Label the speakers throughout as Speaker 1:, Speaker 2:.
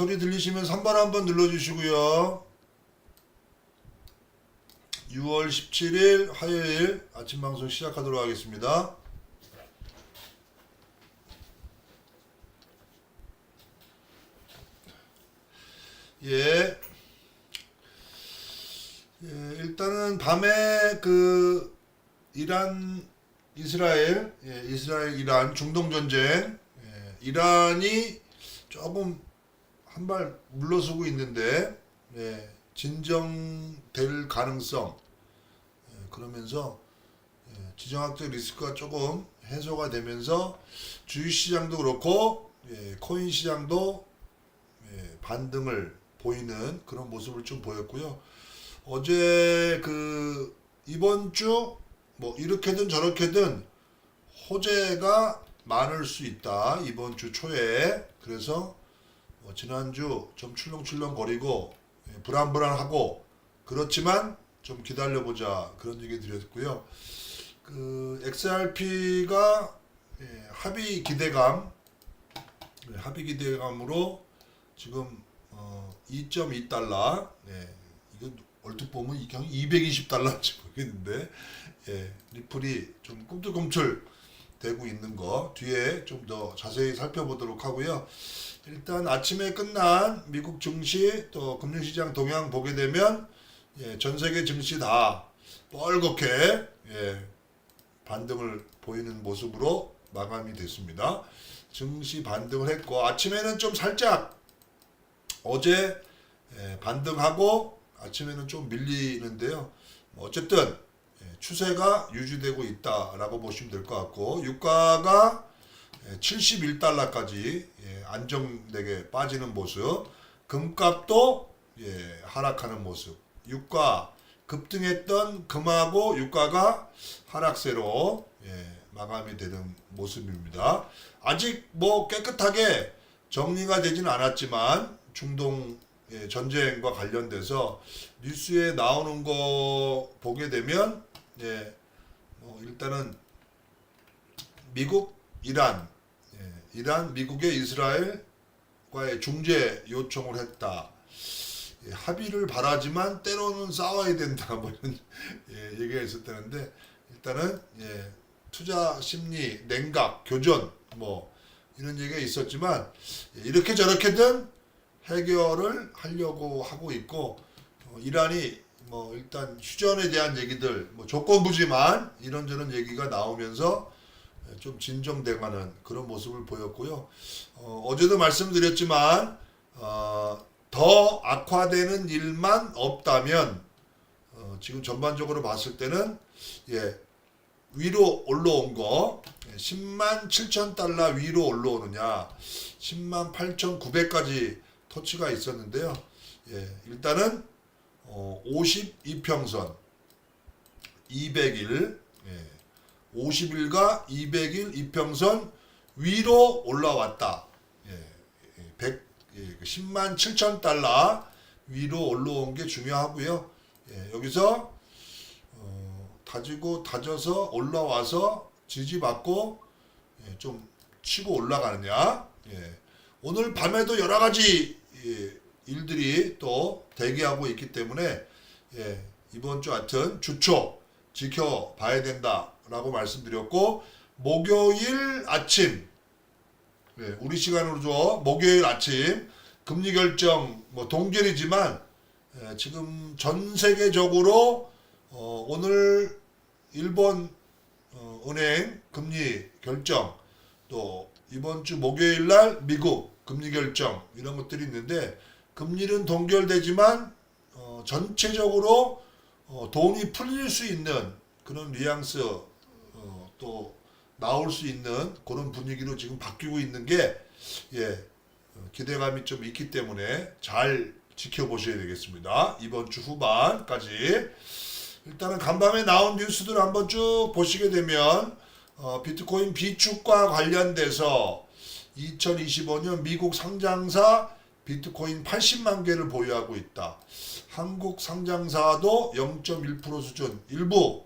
Speaker 1: 소리 들리시면 3번 한번 눌러주시고요. 6월 17일 화요일 아침 방송 시작하도록 하겠습니다. 예. 예, 일단은 밤에 그 이란 이스라엘 예, 이스라엘 이란 중동 전쟁 예, 이란이 조금 한 발 물러서고 있는데 예, 진정될 가능성 예, 그러면서 예, 지정학적 리스크가 조금 해소가 되면서 주식 시장도 그렇고 예, 코인 시장도 예, 반등을 보이는 그런 모습을 좀 보였고요. 어제 그 이번 주 뭐 이렇게든 저렇게든 호재가 많을 수 있다 이번 주 초에 그래서 뭐 지난주 좀 출렁출렁 거리고 예, 불안불안하고 그렇지만 좀 기다려보자 그런 얘기 드렸고요. 그 XRP가 예, 합의 기대감 예, 합의 기대감으로 지금 어, 2.2달러 예, 이건 얼핏 보면 이게 220달러인지 모르겠는데 예, 리플이 좀 꿈틀꿈틀 되고 있는 거 뒤에 좀 더 자세히 살펴보도록 하고요. 일단 아침에 끝난 미국 증시 또 금융시장 동향 보게 되면 예, 전 세계 증시 다 뻘겋게 예, 반등을 보이는 모습으로 마감이 됐습니다. 증시 반등을 했고 아침에는 좀 살짝 어제 예, 반등하고 아침에는 좀 밀리는데요. 뭐 어쨌든 예, 추세가 유지되고 있다라고 보시면 될 것 같고 유가가 71달러까지 예, 안정되게 빠지는 모습, 금값도 예, 하락하는 모습, 유가 급등했던 금하고 유가가 하락세로 예, 마감이 되는 모습입니다. 아직 뭐 깨끗하게 정리가 되지는 않았지만 중동 예, 전쟁과 관련돼서 뉴스에 나오는 거 보게 되면 예, 뭐 일단은 미국, 이란, 예, 이란, 미국의 이스라엘과의 중재 요청을 했다. 예, 합의를 바라지만 때로는 싸워야 된다. 뭐 이런 예, 얘기가 있었다는데 일단은 예, 투자 심리, 냉각, 교전 뭐 이런 얘기가 있었지만 예, 이렇게 저렇게든 해결을 하려고 하고 있고 어, 이란이 뭐 일단 휴전에 대한 얘기들 뭐 조건부지만 이런저런 얘기가 나오면서 좀 진정돼가는 그런 모습을 보였고요. 어, 어제도 말씀드렸지만 어, 더 악화되는 일만 없다면 어, 지금 전반적으로 봤을 때는 예, 위로 올라온 거 10만 7천 달러 위로 올라오느냐 10만 8천 9백까지 터치가 있었는데요. 예, 일단은 어, 52평선 200일 예, 50일과 200일 이평선 위로 올라왔다. 예, 100, 예, 10만 7천 달러 위로 올라온 게 중요하고요. 예, 여기서 어, 다지고 다져서 올라와서 지지받고 예, 좀 치고 올라가느냐. 예, 오늘 밤에도 여러 가지 예, 일들이 또 대기하고 있기 때문에 예, 이번 주 하여튼 주초 지켜봐야 된다라고 말씀드렸고 목요일 아침 예, 우리 시간으로 줘 목요일 아침 금리 결정 뭐 동결이지만 예, 지금 전 세계적으로 어, 오늘 일본 어, 은행 금리 결정 또 이번 주 목요일 날 미국 금리 결정 이런 것들이 있는데 금리는 동결되지만 어, 전체적으로 어, 돈이 풀릴 수 있는 그런 뉘앙스 어, 또 나올 수 있는 그런 분위기로 지금 바뀌고 있는 게 예, 어, 기대감이 좀 있기 때문에 잘 지켜보셔야 되겠습니다. 이번 주 후반까지 일단은 간밤에 나온 뉴스들을 한번 쭉 보시게 되면 어, 비트코인 비축과 관련돼서 2025년 미국 상장사 비트코인 80만 개를 보유하고 있다. 한국 상장사도 0.1% 수준 일부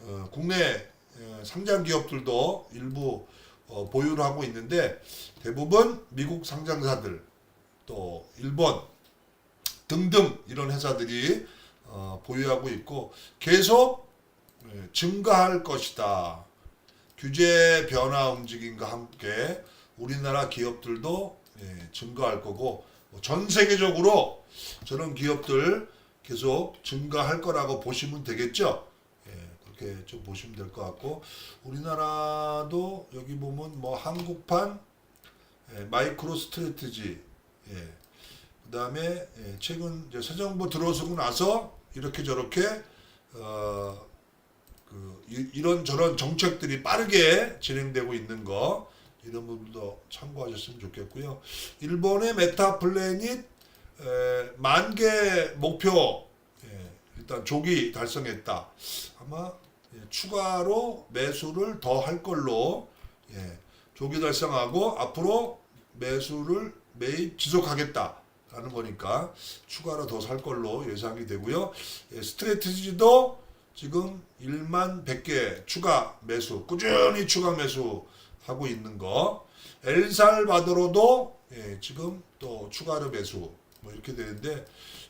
Speaker 1: 어, 국내 어, 상장 기업들도 일부 어, 보유를 하고 있는데 대부분 미국 상장사들 또 일본 등등 이런 회사들이 어, 보유하고 있고 계속 예, 증가할 것이다. 규제 변화 움직임과 함께 우리나라 기업들도 예, 증가할 거고 뭐전 세계적으로 저런 기업들 계속 증가할 거라고 보시면 되겠죠. 예, 그렇게 좀 보시면 될 것 같고 우리나라도 여기 보면 뭐 한국판 예, 마이크로 스트레트지 예, 그 다음에 예, 최근 이제 새 정부 들어서고 나서 이렇게 저렇게 어, 그 이- 이런 저런 정책들이 빠르게 진행되고 있는 거 이런 부분도 참고하셨으면 좋겠고요. 일본의 메타 플래닛 만 개 목표 예, 일단 조기 달성했다. 아마 예, 추가로 매수를 더 할 걸로 예, 조기 달성하고 앞으로 매수를 매입 지속하겠다 라는 거니까 추가로 더 살 걸로 예상이 되고요. 예, 스트레티지도 지금 1만 100개 추가 매수 꾸준히 추가 매수 하고 있는 거. 엘살바도로도 예, 지금 또 추가로 매수. 뭐 이렇게 되는데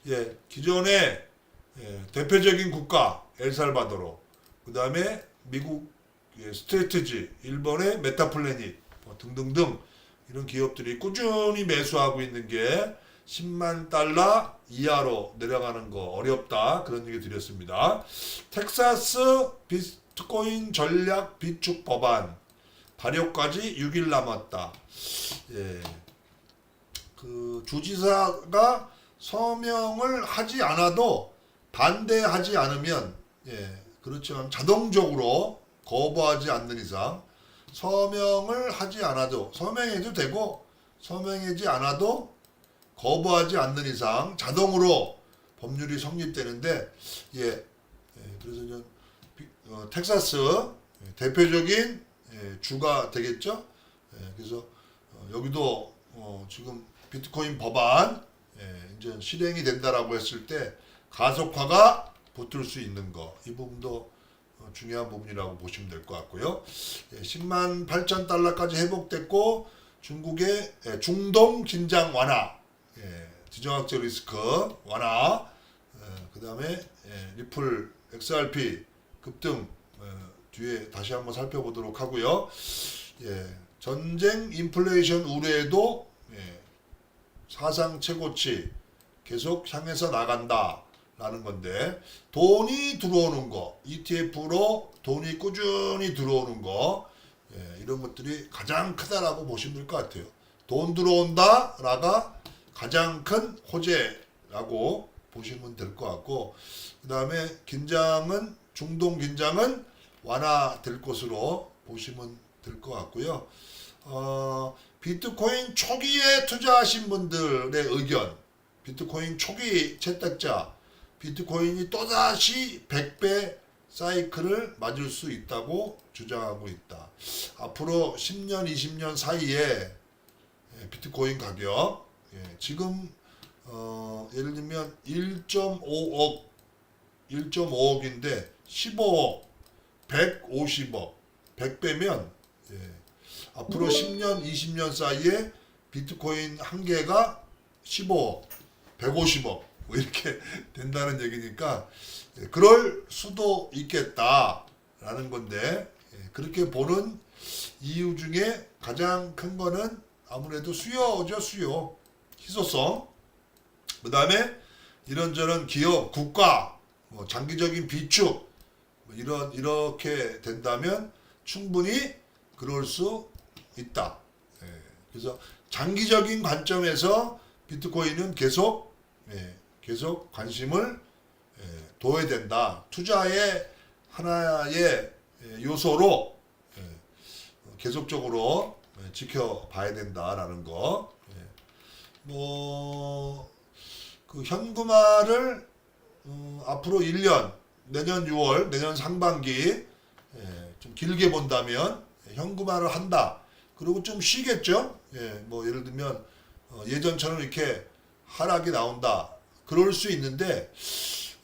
Speaker 1: 예, 기존의 예, 대표적인 국가 엘살바도로 그 다음에 미국 예, 스트레티지 일본의 메타플래닛 뭐 등등등 이런 기업들이 꾸준히 매수하고 있는 게 10만 달러 이하로 내려가는 거 어렵다. 그런 얘기 드렸습니다. 텍사스 비트코인 전략 비축 법안 발효까지 6일 남았다. 예. 그 주지사가 서명을 하지 않아도 반대하지 않으면 예. 그렇지만 자동적으로 거부하지 않는 이상 서명을 하지 않아도 서명해도 되고 서명하지 않아도 거부하지 않는 이상 자동으로 법률이 성립되는데 예, 예, 그래서 비- 어, 텍사스 예, 대표적인 예, 주가 되겠죠. 예, 그래서 어, 여기도 어, 지금 비트코인 법안 예, 이제 실행이 된다라고 했을 때 가속화가 붙을 수 있는 거 이 부분도 어, 중요한 부분이라고 보시면 될 것 같고요. 예, 10만 8천 달러까지 회복됐고 중국의 예, 중동 긴장 완화, 예, 지정학적 리스크 완화, 그 다음에 리플 XRP 급등 어, 뒤에 다시 한번 살펴보도록 하고요. 예, 전쟁 인플레이션 우려에도 예, 사상 최고치 계속 향해서 나간다 라는 건데 돈이 들어오는 거 ETF로 돈이 꾸준히 들어오는 거 예, 이런 것들이 가장 크다라고 보시면 될 것 같아요. 돈 들어온다 라가 가장 큰 호재라고 보시면 될 것 같고 그 다음에 긴장은 중동 긴장은 완화될 것으로 보시면 될 것 같고요. 어, 비트코인 초기에 투자하신 분들의 의견, 비트코인 초기 채택자, 비트코인이 또다시 100배 사이클을 맞을 수 있다고 주장하고 있다. 앞으로 10년, 20년 사이에 예, 비트코인 가격, 예, 지금 어, 예를 들면 1.5억, 1.5억인데 15억, 150억, 100배면 예, 앞으로 10년, 20년 사이에 비트코인 한 개가 15억, 150억. 뭐 이렇게 된다는 얘기니까 예, 그럴 수도 있겠다라는 건데 예, 그렇게 보는 이유 중에 가장 큰 거는 아무래도 수요죠 수요. 희소성. 그 다음에 이런저런 기업 국가 뭐 장기적인 비축 뭐 이런 이렇게 된다면 충분히 그럴 수 있다. 예, 그래서 장기적인 관점에서 비트코인은 계속 예, 계속 관심을 예, 둬야 된다. 투자의 하나의 예, 요소로 예, 계속적으로 예, 지켜봐야 된다라는 거. 예. 뭐그 현금화를 음, 앞으로 1년 내년 6월 내년 상반기 예, 좀 길게 본다면 현금화를 한다. 그리고 좀 쉬겠죠. 예, 뭐 예를 들면 어, 예전처럼 이렇게 하락이 나온다. 그럴 수 있는데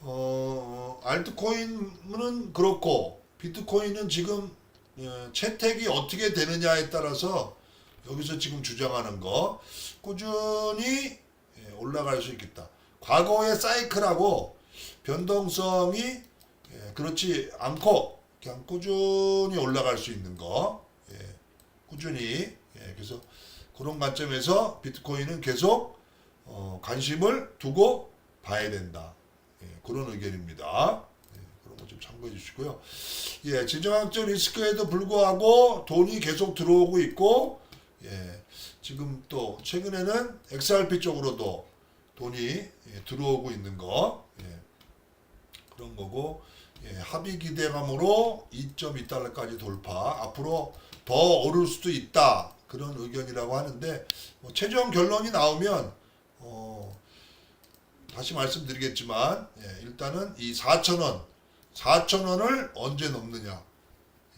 Speaker 1: 어, 알트코인은 그렇고 비트코인은 지금 예, 채택이 어떻게 되느냐에 따라서 여기서 지금 주장하는 거 꾸준히 예, 올라갈 수 있겠다. 과거의 사이클하고 변동성이 예, 그렇지 않고 그냥 꾸준히 올라갈 수 있는 거 예, 꾸준히 예, 그래서 그런 관점에서 비트코인은 계속 어, 관심을 두고 봐야 된다. 예, 그런 의견입니다. 예, 그런 거 좀 참고해 주시고요. 예, 진정학적 리스크에도 불구하고 돈이 계속 들어오고 있고, 예, 지금 또 최근에는 XRP 쪽으로도 돈이 예, 들어오고 있는 거, 예, 그런 거고, 예, 합의 기대감으로 2.2달러까지 돌파, 앞으로 더 오를 수도 있다. 그런 의견이라고 하는데, 뭐 최종 결론이 나오면, 어, 다시 말씀드리겠지만, 예, 일단은 이 4,000원, 4,000원을 언제 넘느냐.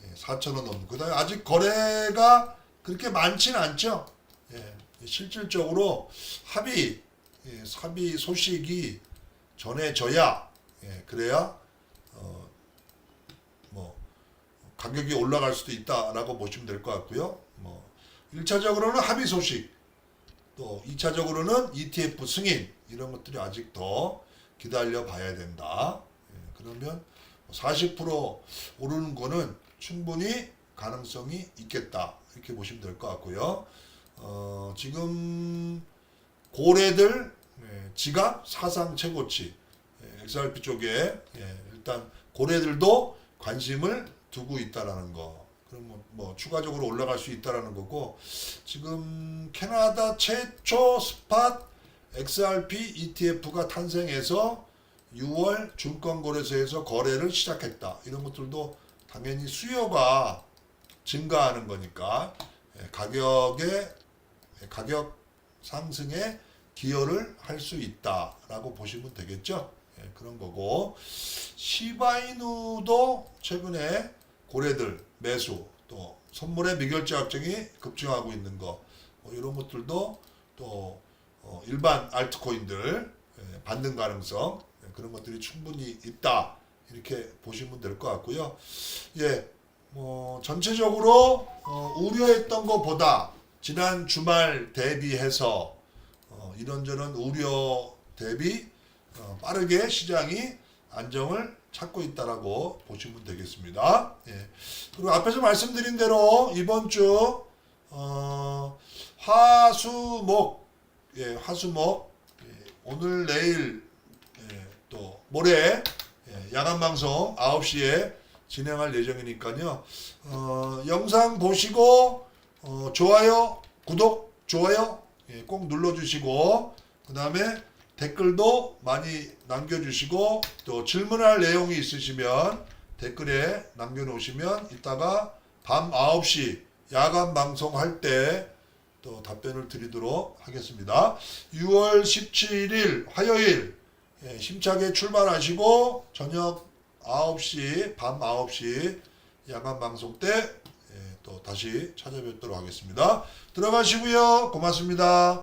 Speaker 1: 예, 4,000원 넘는. 그 다음에 아직 거래가 그렇게 많지는 않죠. 예, 실질적으로 합의, 예, 합의 소식이 전해져야, 예, 그래야, 어, 뭐, 가격이 올라갈 수도 있다라고 보시면 될 것 같고요. 뭐, 1차적으로는 합의 소식, 또 2차적으로는 ETF 승인, 이런 것들이 아직 더 기다려 봐야 된다. 예, 그러면 40% 오르는 거는 충분히 가능성이 있겠다. 이렇게 보시면 될 것 같고요. 어, 지금 고래들 예, 지갑 사상 최고치 예, XRP 쪽에 예, 일단 고래들도 관심을 두고 있다라는 거. 그럼 뭐, 뭐 추가적으로 올라갈 수 있다라는 거고 지금 캐나다 최초 스팟 XRP ETF가 탄생해서 6월 증권거래소에서 거래를 시작했다. 이런 것들도 당연히 수요가 증가하는 거니까 예, 가격의 예, 가격 상승에 기여를 할 수 있다라고 보시면 되겠죠. 예, 그런 거고 시바이누도 최근에 고래들 매수 또 선물의 미결제 확정이 급증하고 있는 거 뭐 이런 것들도 또 어, 일반 알트코인들 예, 반등 가능성 예, 그런 것들이 충분히 있다 이렇게 보시면 될 것 같고요. 예, 뭐 전체적으로 어, 우려했던 것보다 지난 주말 대비해서 어, 이런저런 우려 대비 어, 빠르게 시장이 안정을 찾고 있다라고 보시면 되겠습니다. 예. 그리고 앞에서 말씀드린 대로 이번 주 어, 화수목 예, 화수목 예, 오늘 내일 예, 또 모레 예, 야간 방송 9시에 진행할 예정이니까요. 어, 영상 보시고 어, 좋아요, 구독, 좋아요 예, 꼭 눌러주시고 그 다음에 댓글도 많이 남겨주시고 또 질문할 내용이 있으시면 댓글에 남겨놓으시면 이따가 밤 9시 야간 방송할 때 또 답변을 드리도록 하겠습니다. 6월 17일 화요일 예, 힘차게 출발하시고 저녁 9시 밤 9시 야간 방송 때 예, 또 다시 찾아뵙도록 하겠습니다. 들어가시고요. 고맙습니다.